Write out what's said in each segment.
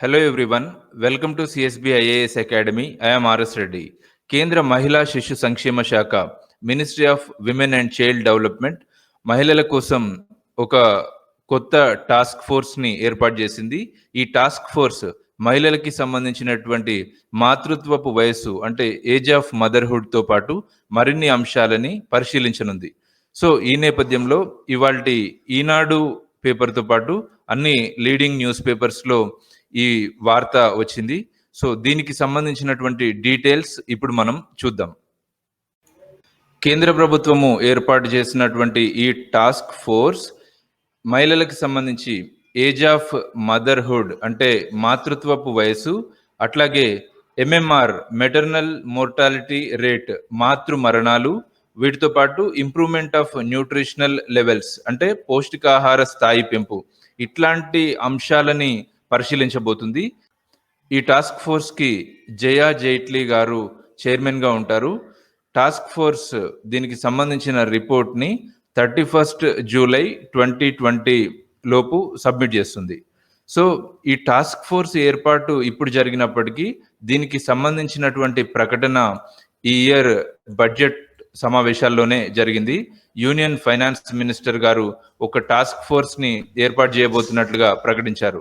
Hello everyone welcome to CSB IAS academy I'm RS Reddy కేంద్ర మహిళా శిశు సంక్షేమ శాఖ ministry of women and child development మహిళల కోసం ఒక కొత్త టాస్క్ ఫోర్స్ని ఏర్పాటు చేసింది. ఈ టాస్క్ ఫోర్స్ మహిళలకి సంబంధించినటువంటి మాతృత్వపు వయస్సు అంటే ఏజ్ ఆఫ్ మదర్హుడ్తో పాటు మరిన్ని అంశాలని పరిశీలించనుంది. సో ఈ నేపథ్యంలో ఇవాళ ఈనాడు పేపర్తో పాటు అన్ని లీడింగ్ న్యూస్ పేపర్స్లో ఈ వార్త వచ్చింది. సో దీనికి సంబంధించినటువంటి డీటెయిల్స్ ఇప్పుడు మనం చూద్దాం. కేంద్ర ప్రభుత్వము ఏర్పాటు చేసినటువంటి ఈ టాస్క్ ఫోర్స్ మహిళలకు సంబంధించి ఏజ్ ఆఫ్ మదర్హుడ్ అంటే మాతృత్వపు వయసు అట్లాగే ఎంఎంఆర్ మెటర్నల్ మోర్టాలిటీ రేట్ మాతృ మరణాలు వీటితో పాటు ఇంప్రూవ్మెంట్ ఆఫ్ న్యూట్రిషనల్ లెవెల్స్ అంటే పౌష్టికాహార స్థాయి పెంపు. ఇట్లాంటి అంశాలని పరిశీలించబోతుంది. ఈ టాస్క్ ఫోర్స్కి జయా జైట్లీ గారు చైర్మన్గా ఉంటారు. టాస్క్ ఫోర్స్ దీనికి సంబంధించిన రిపోర్ట్ని thirty first July twenty twenty లోపు సబ్మిట్ చేస్తుంది. సో ఈ టాస్క్ ఫోర్స్ ఏర్పాటు ఇప్పుడు జరిగినప్పటికీ దీనికి సంబంధించినటువంటి ప్రకటన ఈ ఇయర్ బడ్జెట్ సమావేశాల్లోనే జరిగింది. యూనియన్ ఫైనాన్స్ మినిస్టర్ గారు ఒక టాస్క్ ఫోర్స్ని ఏర్పాటు చేయబోతున్నట్లుగా ప్రకటించారు.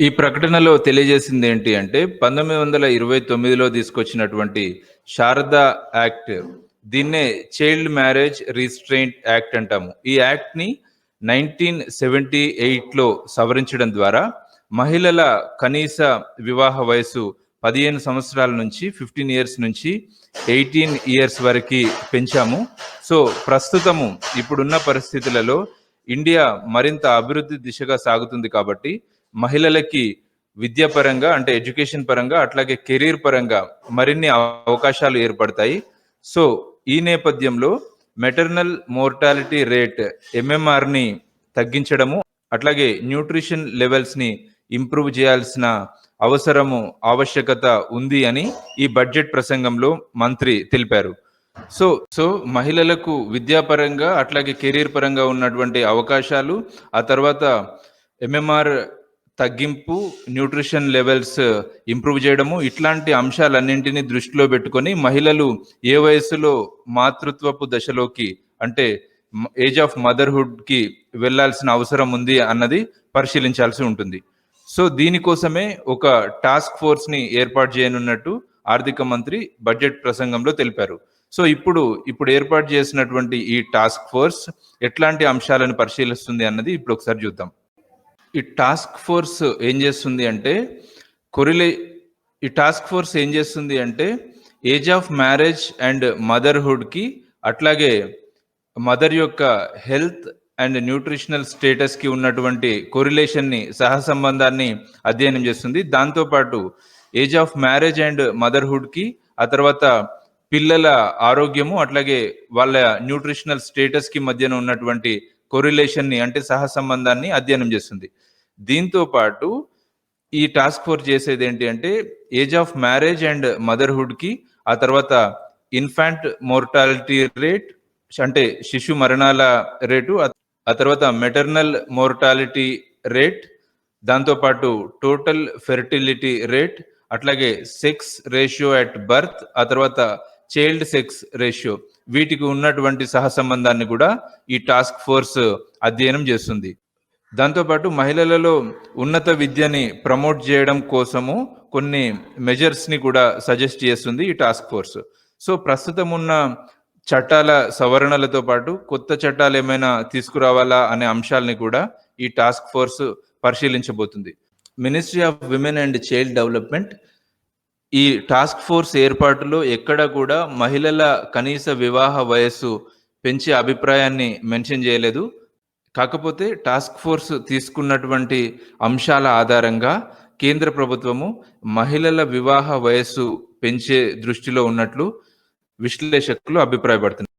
ఈ ప్రకటనలో తెలియజేసింది ఏంటి అంటే పంతొమ్మిది వందల ఇరవై తొమ్మిదిలో తీసుకొచ్చినటువంటి శారదా యాక్ట్ దీన్నే చైల్డ్ మ్యారేజ్ రిస్ట్రెయింట్ యాక్ట్ అంటాము. ఈ యాక్ట్ని నైన్టీన్ సెవెంటీ ఎయిట్లో సవరించడం ద్వారా మహిళల కనీస వివాహ వయసు పదిహేను సంవత్సరాల నుంచి ఫిఫ్టీన్ ఇయర్స్ నుంచి ఎయిటీన్ ఇయర్స్ వరకు పెంచాము. సో ప్రస్తుతము ఇప్పుడున్న పరిస్థితులలో ఇండియా మరింత అభివృద్ధి దిశగా సాగుతుంది కాబట్టి మహిళలకి విద్యాపరంగా అంటే ఎడ్యుకేషన్ పరంగా అట్లాగే కెరీర్ పరంగా మరిన్ని అవకాశాలు ఏర్పడతాయి. సో ఈ నేపథ్యంలో మెటర్నల్ మోర్టాలిటీ రేట్ ఎంఎంఆర్ని తగ్గించడము అట్లాగే న్యూట్రిషన్ లెవెల్స్ని ఇంప్రూవ్ చేయాల్సిన అవసరము ఆవశ్యకత ఉంది అని ఈ బడ్జెట్ ప్రసంగంలో మంత్రి తెలిపారు. సో సో మహిళలకు విద్యాపరంగా అట్లాగే కెరీర్ పరంగా ఉన్నటువంటి అవకాశాలు ఆ తర్వాత ఎంఎంఆర్ తగ్గింపు న్యూట్రిషన్ లెవెల్స్ ఇంప్రూవ్ చేయడము ఇట్లాంటి అంశాలన్నింటినీ దృష్టిలో పెట్టుకొని మహిళలు ఏ వయసులో మాతృత్వపు దశలోకి అంటే ఏజ్ ఆఫ్ మదర్హుడ్కి వెళ్ళాల్సిన అవసరం ఉంది అన్నది పరిశీలించాల్సి ఉంటుంది. సో దీనికోసమే ఒక టాస్క్ ఫోర్స్ని ఏర్పాటు చేయనున్నట్టు ఆర్థిక మంత్రి బడ్జెట్ ప్రసంగంలో తెలిపారు. సో ఇప్పుడు ఇప్పుడు ఏర్పాటు చేసినటువంటి ఈ టాస్క్ ఫోర్స్ ఎట్లాంటి అంశాలను పరిశీలిస్తుంది అన్నది ఇప్పుడు ఒకసారి చూద్దాం. ఈ టాస్క్ ఫోర్స్ ఏం చేస్తుంది అంటే కొరిలే ఈ టాస్క్ ఫోర్స్ ఏం చేస్తుంది అంటే ఏజ్ ఆఫ్ మ్యారేజ్ అండ్ మదర్హుడ్కి అట్లాగే మదర్ యొక్క హెల్త్ అండ్ న్యూట్రిషనల్ స్టేటస్కి ఉన్నటువంటి కొరిలేషన్ని సహసంబంధాన్ని అధ్యయనం చేస్తుంది. దాంతోపాటు ఏజ్ ఆఫ్ మ్యారేజ్ అండ్ మదర్హుడ్కి ఆ తర్వాత పిల్లల ఆరోగ్యము అట్లాగే వాళ్ళ న్యూట్రిషనల్ స్టేటస్కి మధ్యన ఉన్నటువంటి కొరిలేషన్ని అంటే సహసంబంధాన్ని అధ్యయనం చేస్తుంది. దీంతో పాటు ఈ టాస్క్ ఫోర్స్ చేసేది ఏంటి అంటే ఏజ్ ఆఫ్ మ్యారేజ్ అండ్ మదర్హుడ్కి ఆ తర్వాత ఇన్ఫాంట్ మోర్టాలిటీ రేట్ అంటే శిశు మరణాల రేటు ఆ తర్వాత మెటర్నల్ మోర్టాలిటీ రేట్ దాంతోపాటు టోటల్ ఫెర్టిలిటీ రేట్ అట్లాగే సెక్స్ రేషియో అట్ బర్త్ ఆ తర్వాత చైల్డ్ సెక్స్ రేషియో వీటికి ఉన్నటువంటి సహసంబంధాన్ని కూడా ఈ టాస్క్ ఫోర్స్ అధ్యయనం చేస్తుంది. దాంతోపాటు మహిళలలో ఉన్నత విద్యని ప్రమోట్ చేయడం కోసము కొన్ని మెజర్స్ని కూడా సజెస్ట్ చేస్తుంది ఈ టాస్క్ ఫోర్స్ సో ప్రస్తుతం ఉన్న చట్టాల సవరణలతో పాటు కొత్త చట్టాలు ఏమైనా తీసుకురావాలా అనే అంశాలని కూడా ఈ task force పరిశీలించబోతుంది. Ministry of women and child development ఈ టాస్క్ ఫోర్స్ ఏర్పాటులో ఎక్కడ కూడా మహిళల కనీస వివాహ వయస్సు పెంచే అభిప్రాయాన్ని మెన్షన్ చేయలేదు. కాకపోతే టాస్క్ ఫోర్స్ తీసుకున్నటువంటి అంశాల ఆధారంగా కేంద్ర ప్రభుత్వము మహిళల వివాహ వయస్సు పెంచే దృష్టిలో ఉన్నట్లు విశ్లేషకులు అభిప్రాయపడుతున్నారు.